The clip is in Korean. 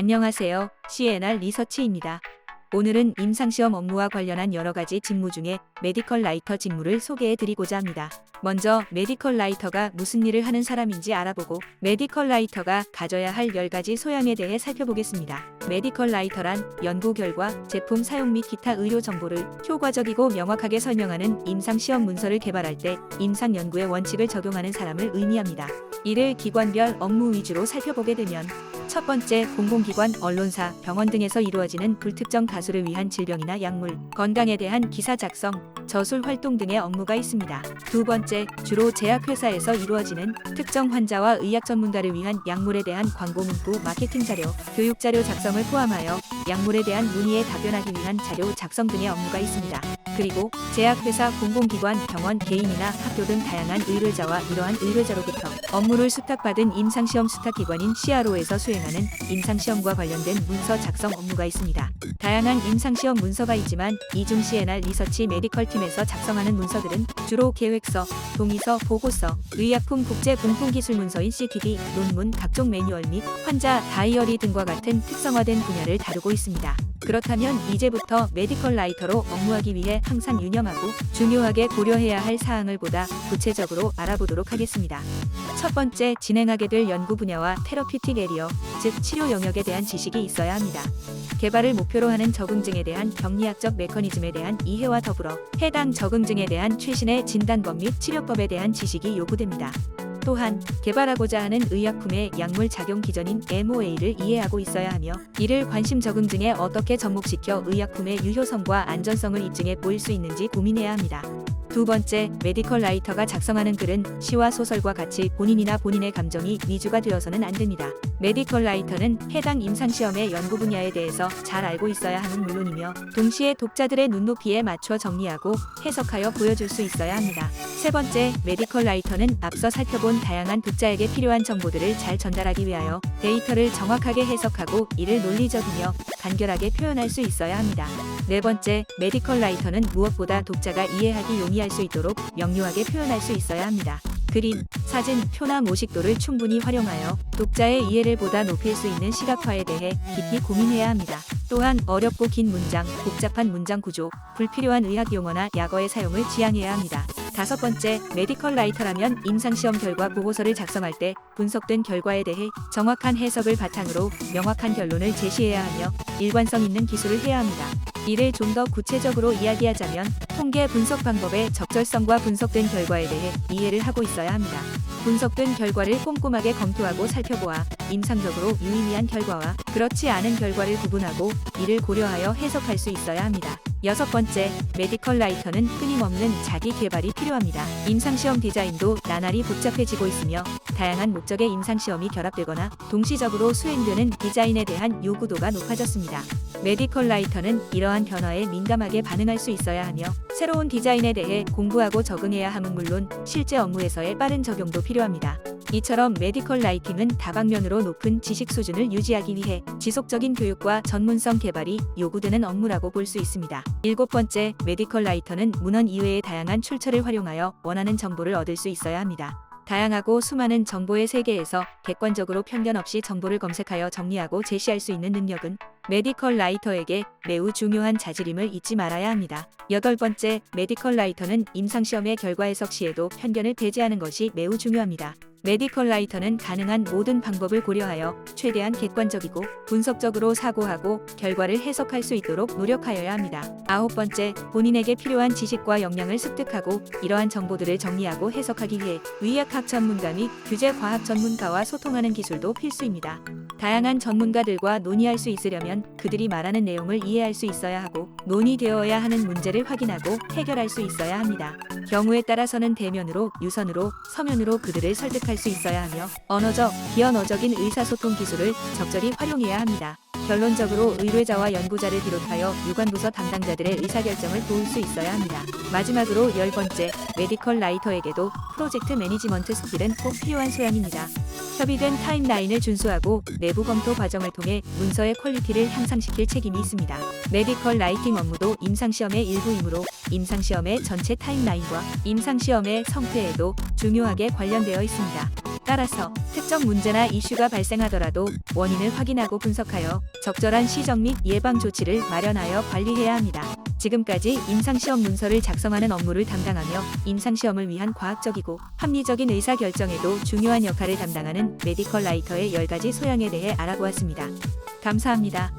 안녕하세요. CNR 리서치입니다. 오늘은 임상시험 업무와 관련한 여러 가지 직무 중에 메디컬 라이터 직무를 소개해 드리고자 합니다. 먼저 메디컬 라이터가 무슨 일을 하는 사람인지 알아보고 메디컬 라이터가 가져야 할 10가지 소양에 대해 살펴보겠습니다. 메디컬 라이터란 연구 결과, 제품 사용 및 기타 의료 정보를 효과적이고 명확하게 설명하는 임상시험 문서를 개발할 때 임상 연구의 원칙을 적용하는 사람을 의미합니다. 이를 기관별 업무 위주로 살펴보게 되면 첫 번째, 공공기관, 언론사, 병원 등에서 이루어지는 불특정 다수를 위한 질병이나 약물, 건강에 대한 기사 작성, 저술 활동 등의 업무가 있습니다. 두 번째, 주로 제약회사에서 이루어지는 특정 환자와 의학 전문가를 위한 약물에 대한 광고 문구, 마케팅 자료, 교육 자료 작성을 포함하여 약물에 대한 문의에 답변하기 위한 자료 작성 등의 업무가 있습니다. 그리고 제약회사, 공공기관, 병원, 개인이나 학교 등 다양한 의뢰자와 이러한 의뢰자로부터 업무를 수탁받은 임상시험 수탁기관인 CRO에서 수행하는 임상시험과 관련된 문서 작성 업무가 있습니다. 다양한 임상시험 문서가 있지만 이중 CNR 리서치 메디컬 팀에서 작성하는 문서들은 주로 계획서, 동의서, 보고서, 의약품 국제 공통 기술 문서인 CTD, 논문, 각종 매뉴얼 및 환자 다이어리 등과 같은 특성화된 분야를 다루고 있습니다. 그렇다면 이제부터 메디컬 라이터로 업무하기 위해 항상 유념하고 중요하게 고려해야 할 사항을 보다 구체적으로 알아보도록 하겠습니다. 첫 번째, 진행하게 될 연구 분야와 테러피틱 에리어, 즉 치료 영역에 대한 지식이 있어야 합니다. 개발을 목표로 하는 적응증에 대한 병리학적 메커니즘에 대한 이해와 더불어 해당 적응증에 대한 최신의 진단법 및 치료법에 대한 지식이 요구됩니다. 또한 개발하고자 하는 의약품의 약물 작용 기전인 MOA를 이해하고 있어야 하며 이를 관심 적응 증에 어떻게 접목시켜 의약품의 유효성과 안전성을 입증해 보일 수 있는지 고민해야 합니다. 두 번째, 메디컬 라이터가 작성하는 글은 시와 소설과 같이 본인이나 본인의 감정이 위주가 되어서는 안 됩니다. 메디컬 라이터는 해당 임상시험의 연구 분야에 대해서 잘 알고 있어야 하는 물론이며 동시에 독자들의 눈높이에 맞춰 정리하고 해석하여 보여줄 수 있어야 합니다. 세 번째, 메디컬 라이터는 앞서 살펴본 다양한 독자에게 필요한 정보들을 잘 전달하기 위하여 데이터를 정확하게 해석하고 이를 논리적이며 간결하게 표현할 수 있어야 합니다. 네 번째, 메디컬 라이터는 무엇보다 독자가 이해하기 용이할 수 있도록 명료하게 표현할 수 있어야 합니다. 그림, 사진, 표나 모식도를 충분히 활용하여 독자의 이해를 보다 높일 수 있는 시각화에 대해 깊이 고민해야 합니다. 또한 어렵고 긴 문장, 복잡한 문장 구조, 불필요한 의학 용어나 약어의 사용을 지양해야 합니다. 다섯 번째, 메디컬 라이터라면 임상시험 결과 보고서를 작성할 때 분석된 결과에 대해 정확한 해석을 바탕으로 명확한 결론을 제시해야 하며 일관성 있는 기술을 해야 합니다. 이를 좀 더 구체적으로 이야기하자면 통계 분석 방법의 적절성과 분석된 결과에 대해 이해를 하고 있어야 합니다. 분석된 결과를 꼼꼼하게 검토하고 살펴보아 임상적으로 유의미한 결과와 그렇지 않은 결과를 구분하고 이를 고려하여 해석할 수 있어야 합니다. 여섯 번째, 메디컬 라이터는 끊임없는 자기 개발이 필요합니다. 임상시험 디자인도 나날이 복잡해지고 있으며 다양한 목적의 임상시험이 결합되거나 동시적으로 수행되는 디자인에 대한 요구도가 높아졌습니다. 메디컬 라이터는 이러한 변화에 민감하게 반응할 수 있어야 하며 새로운 디자인에 대해 공부하고 적응해야 함은 물론 실제 업무에서의 빠른 적용도 필요합니다. 이처럼 메디컬 라이팅은 다방면으로 높은 지식 수준을 유지하기 위해 지속적인 교육과 전문성 개발이 요구되는 업무라고 볼 수 있습니다. 일곱 번째, 메디컬 라이터는 문헌 이외의 다양한 출처를 활용하여 원하는 정보를 얻을 수 있어야 합니다. 다양하고 수많은 정보의 세계에서 객관적으로 편견 없이 정보를 검색하여 정리하고 제시할 수 있는 능력은 메디컬 라이터에게 매우 중요한 자질임을 잊지 말아야 합니다. 여덟 번째, 메디컬 라이터는 임상시험의 결과 해석 시에도 편견을 배제하는 것이 매우 중요합니다. 메디컬 라이터는 가능한 모든 방법을 고려하여 최대한 객관적이고 분석적으로 사고하고 결과를 해석할 수 있도록 노력하여야 합니다. 아홉 번째, 본인에게 필요한 지식과 역량을 습득하고 이러한 정보들을 정리하고 해석하기 위해 의학학 전문가 및 규제 과학 전문가와 소통하는 기술도 필수입니다. 다양한 전문가들과 논의할 수 있으려면 그들이 말하는 내용을 이해할 수 있어야 하고 논의되어야 하는 문제를 확인하고 해결할 수 있어야 합니다. 경우에 따라서는 대면으로, 유선으로, 서면으로 그들을 설득할 수 있어야 하며 언어적, 비언어적인 의사소통 기술을 적절히 활용해야 합니다. 결론적으로 의뢰자와 연구자를 비롯하여 유관부서 담당자들의 의사결정을 도울 수 있어야 합니다. 마지막으로 열 번째, 메디컬 라이터에게도 프로젝트 매니지먼트 스킬은 꼭 필요한 소양입니다. 협의된 타임라인을 준수하고 내부 검토 과정을 통해 문서의 퀄리티를 향상시킬 책임이 있습니다. 메디컬 라이팅 업무도 임상시험의 일부이므로 임상시험의 전체 타임라인과 임상시험의 성패에도 중요하게 관련되어 있습니다. 따라서 특정 문제나 이슈가 발생하더라도 원인을 확인하고 분석하여 적절한 시정 및 예방 조치를 마련하여 관리해야 합니다. 지금까지 임상시험 문서를 작성하는 업무를 담당하며 임상시험을 위한 과학적이고 합리적인 의사결정에도 중요한 역할을 담당하는 메디컬 라이터의 10가지 소양에 대해 알아보았습니다. 감사합니다.